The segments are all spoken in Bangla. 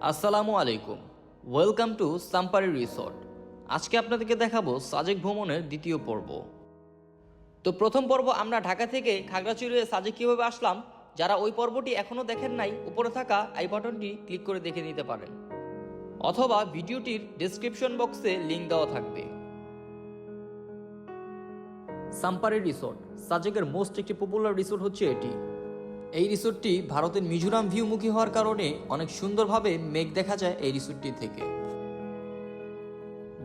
আসসালামু আলাইকুম। ওয়েলকাম টু সাম্পারি রিসর্ট আজকে আপনাদেরকে দেখাবো সাজেক ভ্রমণের দ্বিতীয় পর্ব। তো প্রথম পর্ব আমরা ঢাকা থেকে খাগড়াছড়ি সাজেক কীভাবে আসলাম, যারা ওই পর্বটি এখনও দেখেন নাই, উপরে থাকা আই বাটনটি ক্লিক করে দেখে নিতে পারেন। অথবা ভিডিওটির ডেসক্রিপশন বক্সে লিঙ্ক দেওয়া থাকবে। সাম্পারি রিসোর্ট সাজেকের মোস্ট একটি পপুলার রিসোর্ট হচ্ছে এটি। এই রিসোর্টটি ভারতের মিজোরাম ভিউমুখী হওয়ার কারণে অনেক সুন্দরভাবে মেঘ দেখা যায় এই রিসোর্টটি থেকে।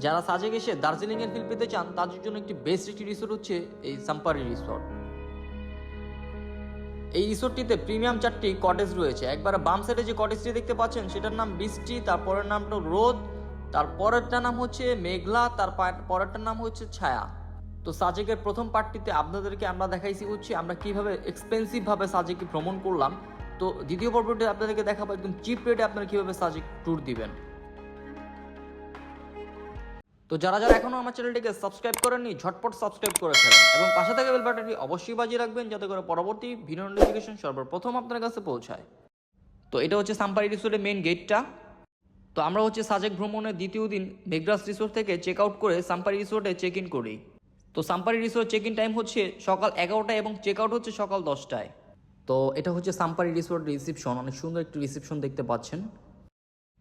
যারা সাজেক এসে দার্জিলিং এর ফিল পেতে চান, তাদের জন্য একটি বেস্ট একটি রিসোর্ট হচ্ছে এই সাম্পারি রিসোর্ট এই রিসোর্টটিতে প্রিমিয়াম চারটি কটেজ রয়েছে। একবার বাম সাইডে যে কটেজটি দেখতে পাচ্ছেন, সেটার নাম বৃষ্টি, তারপরের নামটা রোদ তার তারপরেরটা নাম হচ্ছে মেঘলা, তার পরেরটার নাম হচ্ছে ছায়া। তো সাজেকের প্রথম পার্টটিতে আপনাদেরকে আমরা দেখাইছি হচ্ছে আমরা কীভাবে এক্সপেন্সিভ ভাবে সাজেকে ভ্রমণ করলাম। তো দ্বিতীয় পর্বটি আপনাদেরকে দেখাবো একদম চিপ রেটে আপনারা কীভাবে সাজেক ট্যুর দিবেন। তো যারা যারা এখনও আমার চ্যানেলটিকে সাবস্ক্রাইব করেননি, ঝটপট সাবস্ক্রাইব করে ফেলেন এবং পাশে থাকা বেল বাটনটি অবশ্যই বাজিয়ে রাখবেন যাতে করে পরবর্তী ভিডিও নোটিফিকেশন সর্বপ্রথম আপনার কাছে পৌঁছায়। তো এটা হচ্ছে সাম্পারি রিসোর্টের মেইন গেটটা তো আমরা হচ্ছে সাজেক ভ্রমণের দ্বিতীয় দিন মেঘরাজ রিসোর্ট থেকে চেক আউট করে সাম্পারি রিসোর্টে চেক ইন করি। তো Sampari resort check in time হচ্ছে সকাল এগারোটায় এবং চেক আউট হচ্ছে সকাল দশটায়। তো এটা হচ্ছে সাম্পারি রিসোর্ট রিসিপশন অনেক সুন্দর একটি রিসিপশন দেখতে পাচ্ছেন।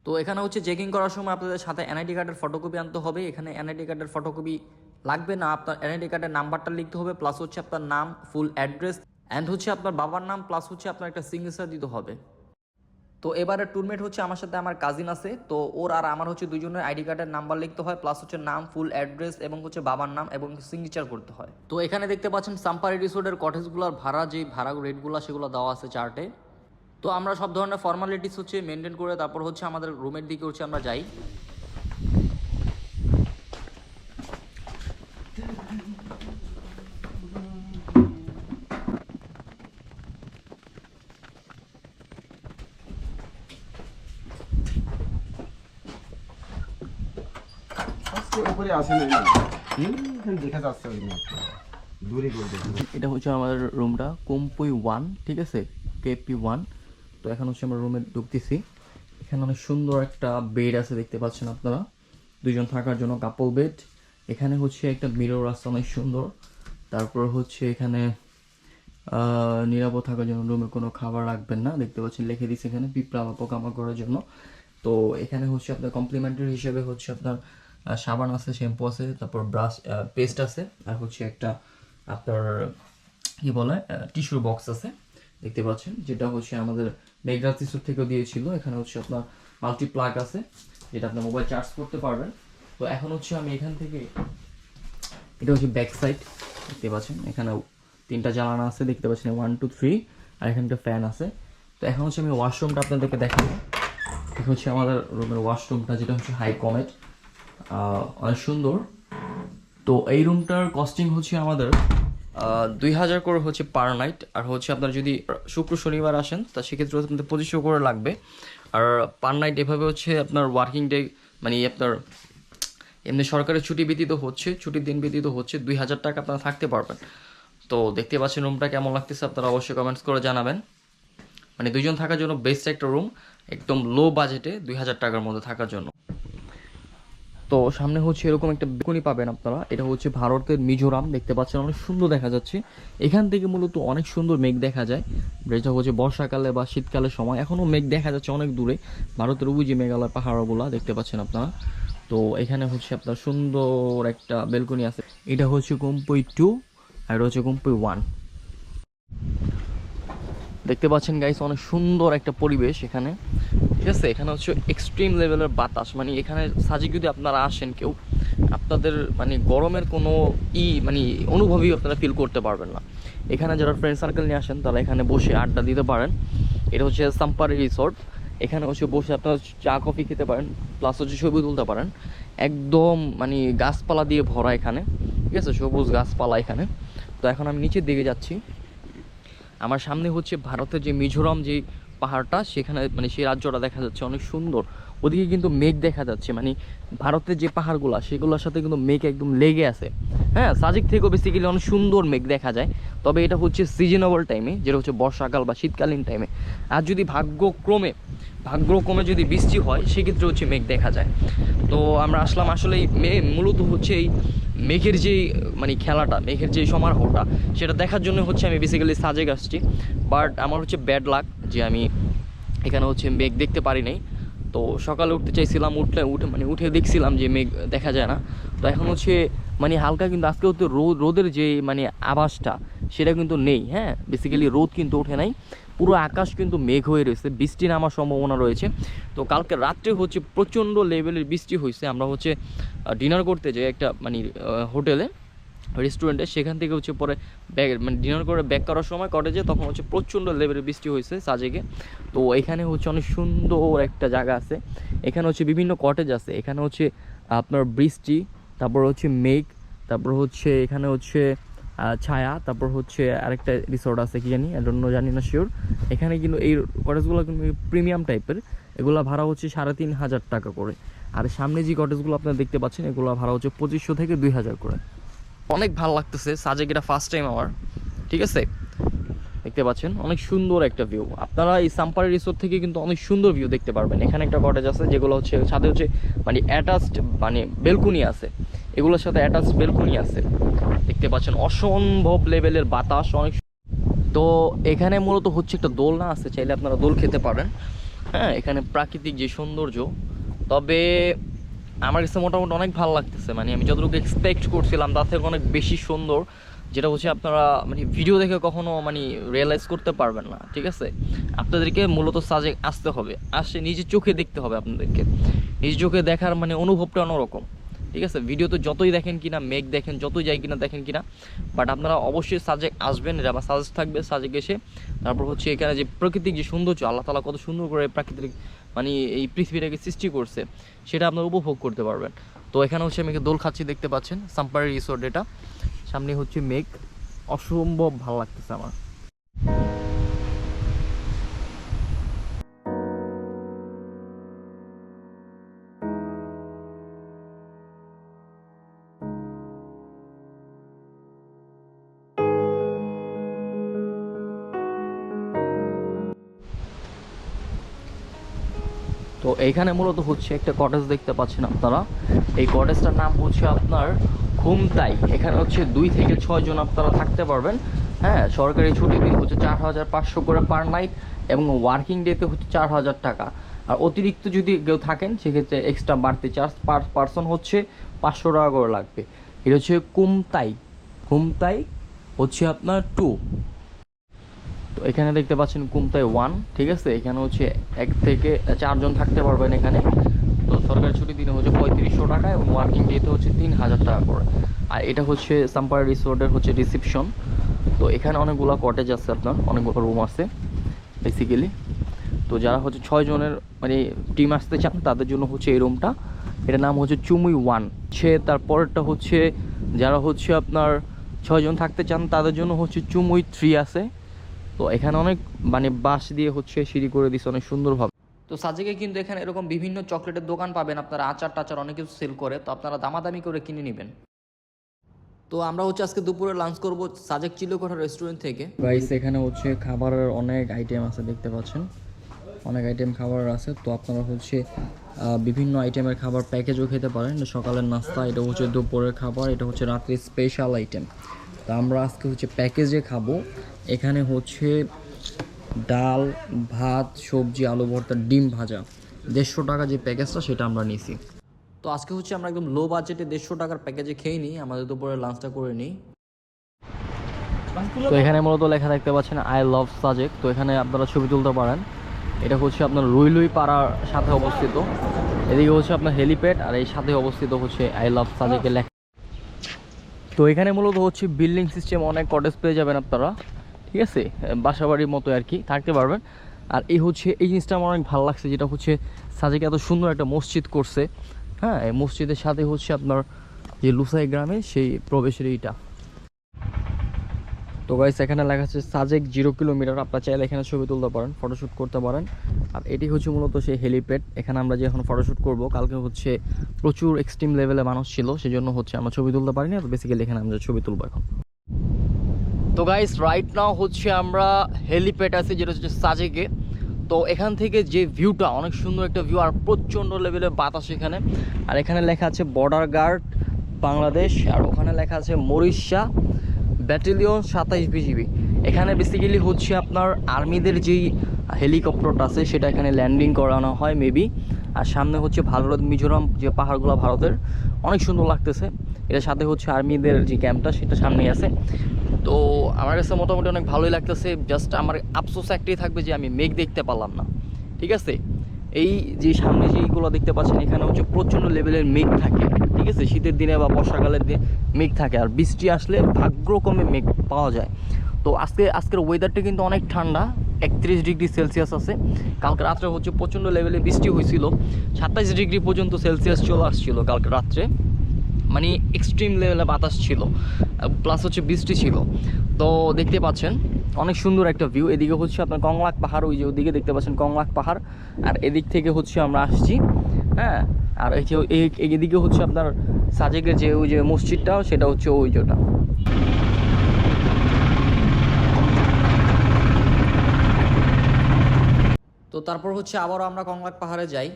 তো এখানে হচ্ছে চেকিং করার সময় আপনাদের সাথে এনআইডি কার্ডের ফটোকপি আনতে হবে। এখানে এনআইডি কার্ডের ফটোকপি লাগবে না, আপনার এনআইডি কার্ডের নাম্বারটা লিখতে হবে প্লাস হচ্ছে আপনার নাম ফুল অ্যাড্রেস অ্যান্ড হচ্ছে আপনার বাবার নাম প্লাস হচ্ছে আপনার একটা সিগনেচার দিতে হবে। তো এবারে টুরমেট হচ্ছে আমার সাথে আমার কাজিন আছে, তো ওর আর আমার হচ্ছে দুজনের আইডি কার্ডের নাম্বার লিখতে হয় প্লাস হচ্ছে নাম ফুল অ্যাড্রেস এবং হচ্ছে বাবার নাম এবং সিগনেচার করতে হয়। তো এখানে দেখতে পাচ্ছেন সাম্পার রিসোর্টের কটেজগুলোর ভাড়া যে ভাড়া রেটগুলো সেগুলো দেওয়া আছে চার্টে তো আমরা সব ধরনের ফর্মালিটিস হচ্ছে মেনটেন করে তারপর হচ্ছে আমাদের রুমের দিকে হচ্ছে আমরা যাই। আজকে আসে না। হুম? যাচ্ছে ওই দূরে করে এটা হচ্ছে আমাদের রুমটা কম্পুই ওয়ান ঠিক আছে? KP one. তো এখন হচ্ছে আমরা রুমে ঢুকতেছি। এখানে অনেক সুন্দর একটা বেড আছে দেখতে পাচ্ছেন আপনারা। দুজন থাকার জন্য কাপল বেড এখানে হচ্ছে একটা মিরর রাস্তা অনেক সুন্দর। তারপর হচ্ছে এখানে আহ, নিরাপদ থাকার জন্য রুমে কোনো খাবার রাখবেন না। দেখতে পাচ্ছেন লিখে দিচ্ছে এখানে পিঁপড়া বা পোকামাকড়ের জন্য। তো এখানে হচ্ছে আপনার কমপ্লিমেন্টারি হিসেবে হচ্ছে আপনার সাবান আছে, শ্যাম্পু আছে, তারপর ব্রাশ পেস্ট আছে, আর হচ্ছে একটা আপনার, কি বলে টিস্যুর বক্স আছে, দেখতে পাচ্ছেন, যেটা হচ্ছে আমাদের মেঘরাজ টিস্যুর থেকেও দিয়েছিল, এখানে হচ্ছে আপনার মাল্টি প্লাগ আছে, যেটা আপনার মোবাইল চার্জ করতে পারবেন। তো এখন হচ্ছে আমি এখান থেকে, এটা হচ্ছে ব্যাক সাইড দেখতে পাচ্ছেন এখানে তিনটা জ্বালানা আছে, দেখতে পাচ্ছেন ওয়ান টু থ্রি আর এখানে একটা ফ্যান আছে। তো এখন হচ্ছে আমি ওয়াশরুমটা আপনাদেরকে দেখাবো। এটা হচ্ছে আমাদের রুমের ওয়াশরুমটা যেটা হচ্ছে হাই কমেট অনেক সুন্দর। তো এই রুমটার কস্টিং হচ্ছে আমাদের দুই হাজার করে হচ্ছে পার নাইট আর হচ্ছে আপনার যদি শুক্র, শনিবার আসেন, তা সেক্ষেত্রে আপনাদের পঁচিশশো করে লাগবে। আর পার নাইট এভাবে হচ্ছে আপনার ওয়ার্কিং ডে মানে আপনার এমনি সরকারের ছুটি ব্যতীত হচ্ছে, ছুটির দিন ব্যতীত হচ্ছে দুই হাজার টাকা আপনারা থাকতে পারবেন। তো দেখতে পাচ্ছেন রুমটা কেমন লাগতেছে, আপনারা অবশ্যই কমেন্টস করে জানাবেন। মানে দুজন থাকার জন্য বেস্ট একটা রুম একদম লো বাজেটে দুই হাজার টাকার মধ্যে থাকার জন্য। তো সামনে হচ্ছে এরকম একটা বেগুনি পাবেন আপনারা। এটা হচ্ছে ভারতের মিজোরাম, দেখতে পাচ্ছেন অনেক সুন্দর দেখা যাচ্ছে। এখান থেকে মূলত অনেক সুন্দর মেঘ দেখা যায়। যেটা হচ্ছে বর্ষাকালে বা শীতকালের সময় এখনও মেঘ দেখা যাচ্ছে অনেক দূরে। ভারতের ওই যে মেঘালয় পাহাড়গুলো, দেখতে পাচ্ছেন আপনারা। তো এখানে হচ্ছে আপনার সুন্দর একটা বেলকনি আছে। এটা হচ্ছে কম্পই টু, আর এটা হচ্ছে কম্পই ওয়ান। দেখতে পাচ্ছেন গাইস অনেক সুন্দর একটা পরিবেশ এখানে। ঠিক আছে? এখানে হচ্ছে এক্সট্রিম লেভেলের বাতাস। মানে এখানে সাজিক যদি আপনারা আসেন কেউ, আপনাদের মানে গরমের কোনো ই মানে অনুভবই আপনারা ফিল করতে পারবেন না। এখানে যারা ফ্রেন্ড সার্কেল নিয়ে আসেন, তারা এখানে বসে আড্ডা দিতে পারেন। এটা হচ্ছে সাম্পারি রিসোর্ট এখানে হচ্ছে বসে আপনারা চা কফি খেতে পারেন প্লাস হচ্ছে ছবি তুলতে পারেন। একদম মানে গাছপালা দিয়ে ভরা এখানে। ঠিক আছে? সবুজ গাছপালা এখানে। তো এখন আমি নিচের দিকে যাচ্ছি। আমার সামনে হচ্ছে ভারতের যে মিজোরাম যে পাহাড়টা সেখানে মানে সেই রাজ্যটা দেখা যাচ্ছে অনেক সুন্দর। ওদিকে কিন্তু মেঘ দেখা যাচ্ছে মানে ভারতের যে পাহাড়গুলো, সেগুলোর সাথে কিন্তু মেঘ একদম লেগে আছে। হ্যাঁ সাজেক থেকেও বেসিক্যালি অনেক সুন্দর মেঘ দেখা যায়। তবে এটা হচ্ছে সিজনেবল টাইমে যেটা হচ্ছে বর্ষাকাল বা শীতকালীন টাইমে আর যদি ভাগ্যক্রমে ভাগ্যক্রমে যদি বৃষ্টি হয়, সেক্ষেত্রে হচ্ছে মেঘ দেখা যায়। তো আমরা আসলাম আসলে মূলত হচ্ছে এই মেঘের যে মানে খেলাটা, মেঘের যে সমারোহটা, সেটা দেখার জন্য হচ্ছে আমি বেসিক্যালি সাজেক আসছি। বাট আমার হচ্ছে ব্যাড লাক যে আমি এখানে হচ্ছে মেঘ দেখতে পারি নাই। তো সকালে উঠতে চাইছিলাম উঠলে উঠে মানে উঠে দেখছিলাম যে মেঘ দেখা যায় না। তো এখন হচ্ছে মানে হালকা কিন্তু আজকে হচ্ছে রোদ রোদের যে মানে আভাসটা সেটা কিন্তু নেই হ্যাঁ? বেসিক্যালি রোদ কিন্তু ওঠে নাই। পুরো আকাশ কিন্তু মেঘ হয়ে রয়েছে বৃষ্টি নামার সম্ভাবনা রয়েছে। তো কালকে রাত্রে হচ্ছে প্রচণ্ড লেভেলের বৃষ্টি হয়েছে আমরা হচ্ছে ডিনার করতে যাই একটা মানে হোটেলে রেস্টুরেন্টে সেখান থেকে হচ্ছে পরে ব্যাগ মানে ডিনার করে ব্যাক করার সময় কটেজে তখন হচ্ছে প্রচণ্ড লেভেলের বৃষ্টি হয়েছে সাজেকে। তো এখানে হচ্ছে অনেক সুন্দর একটা জায়গা আছে। এখানে হচ্ছে বিভিন্ন কটেজ আছে। এখানে হচ্ছে আপনার বৃষ্টি, তারপর হচ্ছে মেঘ, তারপর হচ্ছে এখানে হচ্ছে ছায়া, তারপর হচ্ছে আরেকটা রিসোর্ট আছে কি জানি অন্য জানি না শিওর এখানে কিন্তু এই কটেজগুলো কিন্তু প্রিমিয়াম টাইপের এগুলো ভাড়া হচ্ছে সাড়ে তিন হাজার টাকা করে। আর সামনে যে কটেজগুলো আপনারা দেখতে পাচ্ছেন, এগুলো ভাড়া হচ্ছে পঁচিশশো থেকে দুই হাজার করে। অনেক ভালো লাগতেছে, সাজেক এটা ফার্স্ট টাইম আমার, ঠিক আছে? দেখতে পাচ্ছেন, অনেক সুন্দর একটা ভিউ আপনারা এই সাম্পারি রিসোর্ট থেকে কিন্তু অনেক সুন্দর ভিউ দেখতে পারবেন। এখানে একটা কটেজ আছে, যেগুলো হচ্ছে, সাথে হচ্ছে মানে অ্যাটাচড মানে বেলকুনি আছে। এগুলোর সাথে অ্যাটাচড বেলকুনি আছে। দেখতে পাচ্ছেন, অসম্ভব লেভেলের বাতাস, অনেক তো এখানে মূলত হচ্ছে একটা দোলনা আছে, চাইলে আপনারা দোল খেতে পারেন। হ্যাঁ এখানে প্রাকৃতিক যে সৌন্দর্য। তবে আমার কাছে মোটামুটি অনেক ভালো লাগতেছে মানে আমি যতটুকু এক্সপেক্ট করছিলাম, তার থেকে অনেক বেশি সুন্দর। যেটা হচ্ছে আপনারা মানে ভিডিও দেখে কখনো মানে রিয়েলাইজ করতে পারবেন না, ঠিক আছে? আপনাদেরকে মূলত সাজে আসতে হবে। আসে নিজের চোখে দেখতে হবে আপনাদেরকে। নিজের চোখে দেখার মানে অনুভবটা অন্যরকম, ঠিক আছে? ভিডিও তো যতই দেখেন কিনা মেঘ দেখেন, যতই যাই কিনা, দেখেন কিনা বাট আপনারা অবশ্যই সাজেক আসবেন, এটা আমার সাজেক থাকবে সাজেক এসে। তারপর হচ্ছে এখানে যে প্রাকৃতিক যে সৌন্দর্য, আল্লাহ তালা কত সুন্দর করে প্রাকৃতিক মানে এই পৃথিবীটাকে সৃষ্টি করছে, সেটা আপনারা উপভোগ করতে পারবেন। তো এখানে হচ্ছে আমি দোল খাচ্ছি দেখতে পাচ্ছেন, সাম্পারি রিসোর্ট এটা। সামনে হচ্ছে মেঘ। অসম্ভব ভালো লাগতেছে আমার। তো এইখানে মূলত হচ্ছে একটা কটেজ দেখতে পাচ্ছেন আপনারা। এই কটেজটার নাম হচ্ছে আপনার খুমতাই। এখানে হচ্ছে দুই থেকে ছয় জন আপনারা থাকতে পারবেন। হ্যাঁ সরকারি ছুটি দিন হচ্ছে চার হাজার পাঁচশো করে পার নাইট এবং ওয়ার্কিং ডেতে হচ্ছে চার হাজার টাকা। আর অতিরিক্ত যদি কেউ থাকেন, সেক্ষেত্রে এক্সট্রা বাড়তি চার্জ পার পার্সন হচ্ছে পাঁচশো টাকা করে লাগবে। এটা হচ্ছে কুমতাই কুমতাই হচ্ছে আপনার টু তো এখানে দেখতে পাচ্ছেন কুমতাই ওয়ান ঠিক আছে? এখানে হচ্ছে এক থেকে চারজন থাকতে পারবেন এখানে। তো সরকারি ছুটির দিনে হচ্ছে পঁয়ত্রিশশো টাকা এবং ওয়ার্কিং ডেতে হচ্ছে তিন হাজার টাকা করে। আর এটা হচ্ছে সাম্পার রিসোর্টের হচ্ছে রিসিপশন তো এখানে অনেকগুলো কটেজ আছে আপনার, অনেকগুলো রুম আছে বেসিক্যালি তো যারা হচ্ছে ছয় জনের মানে টিম আসতে চান, তাদের জন্য হচ্ছে এই রুমটা এটার নাম হচ্ছে চুমুই ওয়ান সে তারপরেরটা হচ্ছে, যারা হচ্ছে আপনার ছয়জন থাকতে চান, তাদের জন্য হচ্ছে চুমুই থ্রি আছে। তো এখানে অনেক মানে বাঁশ দিয়ে হচ্ছে সিঁড়ি করে দিচ্ছে অনেক সুন্দরভাবে। তো সাজেকে কিন্তু এখানে এরকম বিভিন্ন চকলেটের দোকান পাবেন আপনারা আচার টাচার অনেক কিছু সেল করে তো আপনারা দামাদামি করে কিনে নেবেন। তো আমরা হচ্ছে আজকে দুপুরে লাঞ্চ করব সাজেক চিলকোঠা রেস্টুরেন্ট থেকে। গাইস এখানে হচ্ছে খাবারের অনেক আইটেম আছে দেখতে পাচ্ছেন। অনেক আইটেম খাবার আছে তো আপনারা হচ্ছে আহ, বিভিন্ন আইটেমের খাবার প্যাকেজও খেতে পারেন। সকালের নাস্তা এটা হচ্ছে দুপুরের খাবার এটা হচ্ছে রাত্রির স্পেশাল আইটেম তো আমরা আজকে হচ্ছে প্যাকেজে খাব। এখানে হচ্ছে ডাল, ভাত, সবজি, আলু ভর্তা, ডিম ভাজা। দেড়শো টাকা যে প্যাকেজটা, সেটা আমরা নিছি তো আজকে হচ্ছে আমরা একদম লো বাজেটে দেড়শো টাকার প্যাকেজে খেয়ে নিই। আমাদের দুপুরে লাঞ্চটা করে নিই। তো এখানে মূলত লেখা দেখতে পাচ্ছেন আই লাভ সাজেক তো এখানে আপনারা ছবি তুলতে পারেন। এটা হচ্ছে আপনার রুইলুই পাড়ার সাথে অবস্থিত। এদিকে হচ্ছে আপনার হেলিপ্যাড, আর এই সাথে অবস্থিত হচ্ছে আই লাভ সাজেকের লেখা। তো এখানে মূলত হচ্ছে বিল্ডিং সিস্টেম অনেক কটেজ পেয়ে যাবেন আপনারা। ঠিক আছে? বাসা বাড়ির মতো আর কি, থাকতে পারবেন। আর এই হচ্ছে, এই জিনিসটা আমার অনেক ভালো লাগছে, যেটা হচ্ছে সাজেকে এত সুন্দর একটা মসজিদ করছে। হ্যাঁ এই মসজিদের সাথে হচ্ছে আপনার যে লুসাই গ্রামে সেই প্রবেশের এইটা। তো গাইস এখানে লেখা আছে, সাজেক জিরো কিলোমিটার আপনার চাইলে এখানে ছবি তুলতে পারেন ফটোশ্যুট করতে পারেন। আর এটি হচ্ছে মূলত সেই হেলিপ্যাড এখানে আমরা যে এখন ফটোশ্যুট করব, কালকে হচ্ছে প্রচুর এক্সট্রিম লেভেলে মানুষ ছিল, সেজন্য হচ্ছে আমরা ছবি তুলতে পারিনি। আর বেসিক্যালি এখানে আমরা ছবি তুলবো এখন। তো গাইস রাইট নাও হচ্ছে আমরা হেলিপ্যাড আছে, যেটা হচ্ছে সাজেকে তো এখান থেকে যে ভিউটা অনেক সুন্দর একটা ভিউ আর প্রচণ্ড লেভেলের বাতাস এখানে। আর এখানে লেখা আছে বর্ডার গার্ড বাংলাদেশ, আর ওখানে লেখা আছে মরিশা ব্যাটালিয়ন সাতাইশ বিজিবি এখানে বেসিক্যালি হচ্ছে আপনার আর্মিদের যেই হেলিকপ্টারটা আছে, সেটা এখানে ল্যান্ডিং করানো হয় মেবি আর সামনে হচ্ছে ভারত মিজোরাম, যে পাহাড়গুলো ভারতের। অনেক সুন্দর লাগতেছে। এটার সাথে হচ্ছে আর্মিদের যে ক্যাম্পটা সেটা সামনেই আছে। তো আমার কাছে মোটামুটি অনেক ভালোই লাগতেছে। জাস্ট আমার আফসোস একটাই থাকবে যে আমি মেঘ দেখতে পারলাম না। ঠিক আছে? এই যে সামনে যেগুলো দেখতে পাচ্ছেন, এখানে হচ্ছে প্রচণ্ড লেভেলের মেঘ থাকে। ঠিক আছে? শীতের দিনে বা বর্ষাকালের দিনে মেঘ থাকে। আর বৃষ্টি আসলে ভাগ্যক্রমে মেঘ পাওয়া যায়। তো আজকে, আজকের ওয়েদারটা কিন্তু অনেক ঠান্ডা। একত্রিশ ডিগ্রি সেলসিয়াস আছে। কালকে রাত্রে হচ্ছে প্রচণ্ড লেভেলে বৃষ্টি হয়েছিল। সাতাইশ ডিগ্রি পর্যন্ত সেলসিয়াস চলে আসছিল কালকে রাত্রে। মানে এক্সট্রিম লেভেলে বাতাস ছিল প্লাস হচ্ছে বৃষ্টি ছিল। তো দেখতে পাচ্ছেন, অনেক সুন্দর একটা ভিউ এদিকে হচ্ছে আপনার কংলাক পাহাড়, ওই যে ওদিকে দেখতে পাচ্ছেন কংলাক পাহাড়। আর এদিক থেকে হচ্ছে আমরা আসছি হ্যাঁ? আর এই যে এদিকে হচ্ছে আপনার সাজেকের যে ওই যে মসজিদটা, সেটা হচ্ছে ওই যেটা। তো তারপর হচ্ছে আবারও আমরা কংলাক পাহাড়ে যাই।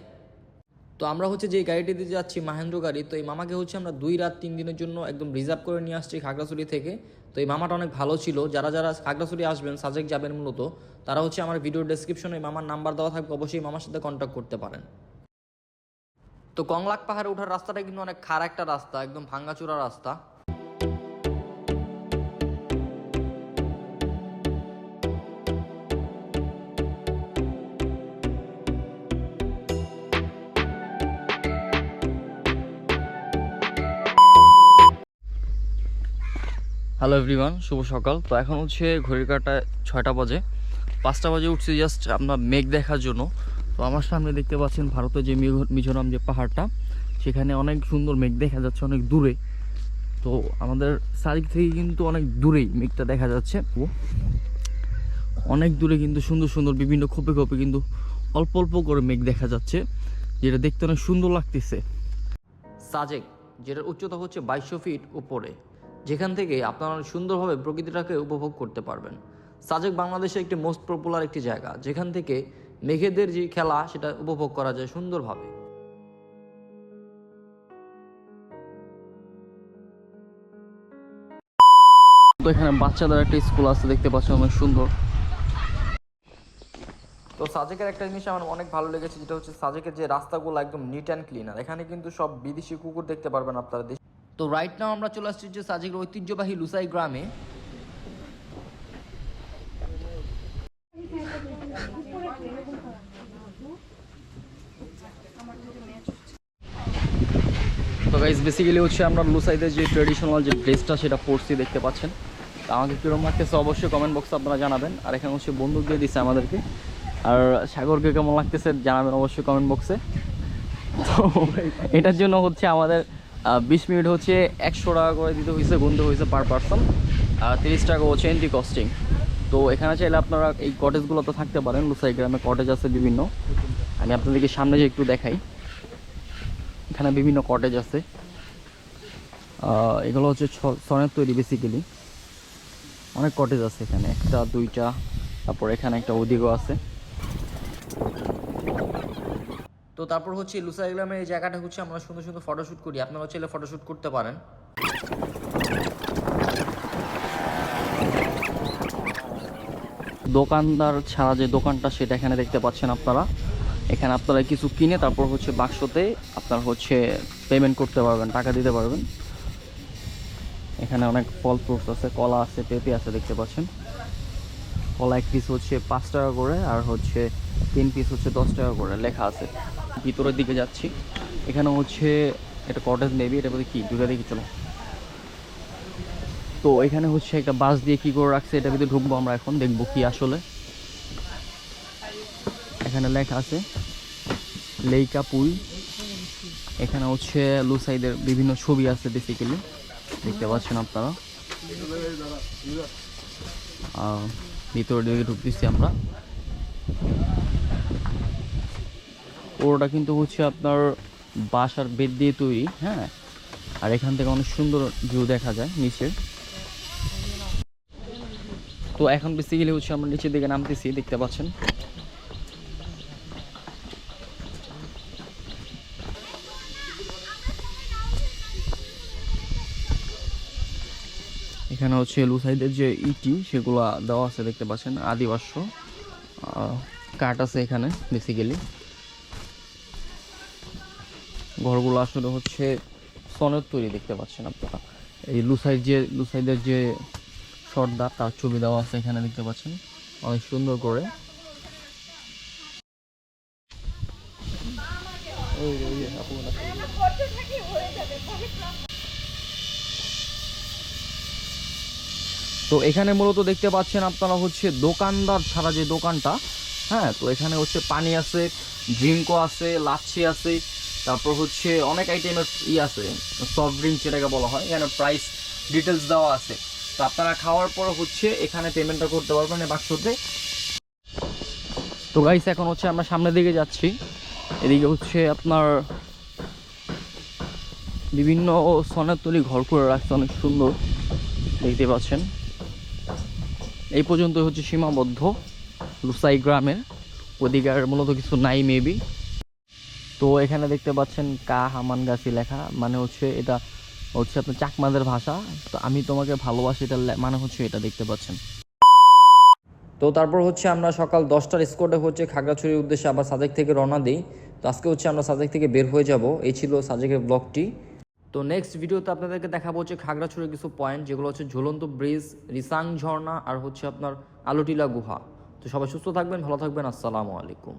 তো আমরা হচ্ছে যে গাড়িটিতে যাচ্ছি মাহেন্দ্র গাড়ি, তো এই মামাকে হচ্ছে আমরা দুই রাত, তিন দিনের জন্য একদম রিজার্ভ করে নিয়ে আসছি খাগড়াছড়ি থেকে। তো এই মামাটা অনেক ভালো ছিল। যারা যারা খাগড়াছড়ি আসবেন, সাজেক যাবেন মূলত, তারা হচ্ছে আমার ভিডিও ডেসক্রিপশনে মামার নাম্বার দেওয়া থাকবে। অবশ্যই মামার সাথে কন্ট্যাক্ট করতে পারেন। তো কংলাক পাহাড়ে ওঠার রাস্তাটা কিন্তু অনেক খারাপ একটা রাস্তা, একদম ভাঙ্গাচুরা রাস্তা। হ্যালো এভরিওয়ান শুভ সকাল। তো এখন হচ্ছে ঘড়ির কাটায় ছয়টা বাজে। পাঁচটা বাজে উঠছি জাস্ট আপনার মেঘ দেখার জন্য। তো আমার সামনে দেখতে পাচ্ছেন ভারতের যে মিজো- মিজোরাম যে পাহাড়টা, সেখানে অনেক সুন্দর মেঘ দেখা যাচ্ছে অনেক দূরে। তো আমাদের সাইড থেকে কিন্তু অনেক দূরেই মেঘটা দেখা যাচ্ছে। অনেক দূরে কিন্তু সুন্দর সুন্দর বিভিন্ন খোপে খোপে কিন্তু অল্প অল্প করে মেঘ দেখা যাচ্ছে, যেটা দেখতে অনেক সুন্দর লাগতেছে। সাজেক, যেটার উচ্চতা হচ্ছে বাইশশো ফিট উপরে। যেখান থেকে আপনারা সুন্দরভাবে প্রকৃতিটাকে উপভোগ করতে পারবেন। সাজেক বাংলাদেশে একটি মোস্ট পপুলার একটি জায়গা যেখান থেকে মেঘেদের যে খেলা সেটা উপভোগ করা যায় সুন্দরভাবে। তো এখানে বাচ্চাদের একটা স্কুল আছে দেখতে পাচ্ছেন অনেক সুন্দর। তো সাজেকের একটা জিনিস আমার অনেক ভালো লেগেছে যেটা হচ্ছে সাজেকের যে রাস্তাগুলো একদম নিট অ্যান্ড ক্লিন আর এখানে কিন্তু সব বিদেশি কুকুর দেখতে পারবেন আপনারা। দেশ তো রাইট নাও আমরা চলে আসছি যে সাজেকের ঐতিহ্যবাহী লুসাই গ্রামে। তো গাইজ বেসিক্যালি হচ্ছে আমরা লুসাইদের যে ট্রেডিশনাল যে ড্রেসটা সেটা পরছি দেখতে পাচ্ছেন। তো আমাকে কীরকম লাগতেছে অবশ্যই কমেন্ট বক্সে আপনারা জানাবেন। আর এখানে হচ্ছে বন্দুক দিয়ে দিচ্ছে আমাদেরকে। আর সাগরকে কেমন লাগতেছে জানাবেন অবশ্যই কমেন্ট বক্সে তো এটার জন্য হচ্ছে আমাদের বিশ মিনিট হচ্ছে একশো টাকা করে দিতে হয়েছে, গুনতে হয়েছে পার পার্সন আর তিরিশ টাকা হচ্ছে এন্ট্রি কস্টিং তো এখানে চাইলে আপনারা এই কটেজগুলোতে থাকতে পারেন, লুসাই গ্রামে কটেজ আছে বিভিন্ন। আমি আপনাদেরকে সামনে যে একটু দেখাই, এখানে বিভিন্ন কটেজ আছে। এগুলো হচ্ছে ছনের তৈরি বেসিক্যালি অনেক কটেজ আছে এখানে, একটা, দুইটা, তারপর এখানে একটা ওদিকেও আছে তো তারপর হচ্ছে লুসাই গ্রামের এই জায়গাটা হচ্ছে আমরা সুন্দর সুন্দর ফটোশ্যুট করি। আপনারা চাইলে ফটোশ্যুট করতে পারেন। দোকানদার ছাড়া যে দোকানটা, সেটা এখানে দেখতে পাচ্ছেন আপনারা। এখানে আপনারা কিছু কিনে তারপর হচ্ছে বাক্সতে আপনার হচ্ছে পেমেন্ট করতে পারবেন, টাকা দিতে পারবেন। এখানে অনেক ফল ফ্রুটস আছে, কলা আছে, পেঁপে আছে দেখতে পাচ্ছেন। কলা এক পিস হচ্ছে পাঁচ টাকা করে আর হচ্ছে তিন পিস হচ্ছে দশ টাকা করে লেখা আছে। ভিতরের দিকে যাচ্ছি। এখানে হচ্ছে একটা কটেজ নেবি এটা বলতে কি? দুটা দেখি, চলো। তো এখানে হচ্ছে একটা বাস দিয়ে কি করে রাখছে এটা ভিতরে ঢুকবো আমরা এখন, দেখব কি আসলে। এখানে লেখা আছে, লেইকা পুল। এখানে হচ্ছে লুসাইদের বিভিন্ন ছবি আছে বেসিক্যালি দেখতে পাচ্ছেন আপনারা? আহ, ভিতরের দিকে ঢুকতেছি আমরা। ওটা কিন্তু হচ্ছে আপনার বাসার বেদ দিয়ে তৈরি হ্যাঁ? আর এখান থেকে অনেক সুন্দর ভিউ দেখা যায় নিচের। তো এখন বেসিক্যালি হচ্ছে আমরা নিচের দিকে নামতেছি দেখতে পাচ্ছেন এখানে হচ্ছে লুসাইদের যে ইটি, সেগুলো দেওয়া আছে দেখতে পাচ্ছেন, আদিবাস্য কাঠ আছে এখানে বেসিক্যালি ঘরগুলো আসলে হচ্ছে সনের তৈরি দেখতে পাচ্ছেন আপনারা। এই লুসাইড যে, লুসাইদের যে সর্দার, তার ছবি দেওয়া আছে এখানে দেখতে পাচ্ছেন। অনেক সুন্দর করে। তো এখানে মূলত দেখতে পাচ্ছেন আপনারা হচ্ছে দোকানদার ছাড়া যে দোকানটা হ্যাঁ তো এখানে হচ্ছে পানি আছে ড্রিঙ্কও আছে, লাচ্ছি আছে, তারপর হচ্ছে অনেক আইটেমের ই আছে সফট ড্রিঙ্ক যেটাকে বলা হয়, এখানে প্রাইস ডিটেলস দেওয়া আছে। তো আপনারা খাওয়ার পর হচ্ছে এখানে পেমেন্টটা করতে পারবেন বাক্সতে। তো গাইস এখন হচ্ছে আমরা সামনের দিকে যাচ্ছি। এদিকে হচ্ছে আপনার বিভিন্ন সনের তৈরি ঘর করে রাখছে, অনেক সুন্দর, দেখতে পাচ্ছেন। এই পর্যন্ত হচ্ছে সীমাবদ্ধ লুসাই গ্রামের। ওদিকে আর মূলত কিছু নাই মেবি তো এখানে দেখতে পাচ্ছেন কা হামান গাছি লেখা মানে হচ্ছে এটা হচ্ছে আপনার চাকমাদের ভাষা। তো আমি তোমাকে ভালোবাসি, এটা মানে হচ্ছে এটা দেখতে পাচ্ছেন। তো তারপর হচ্ছে আমরা সকাল দশটার স্কোয়াডে হচ্ছে খাগড়াছড়ির উদ্দেশ্যে আবার সাজেক থেকে রওনা দিই। তো আজকে হচ্ছে আমরা সাজেক থেকে বের হয়ে যাব। এই ছিল সাজেকের ব্লগটি তো নেক্সট ভিডিওতে আপনাদেরকে দেখাবো হচ্ছে খাগড়াছড়ির কিছু পয়েন্ট যেগুলো হচ্ছে ঝুলন্ত ব্রিজ রিসাং ঝর্ণা আর হচ্ছে আপনার আলোটিলা গুহা। তো সবাই সুস্থ থাকবেন, ভালো থাকবেন, আসসালামু আলাইকুম।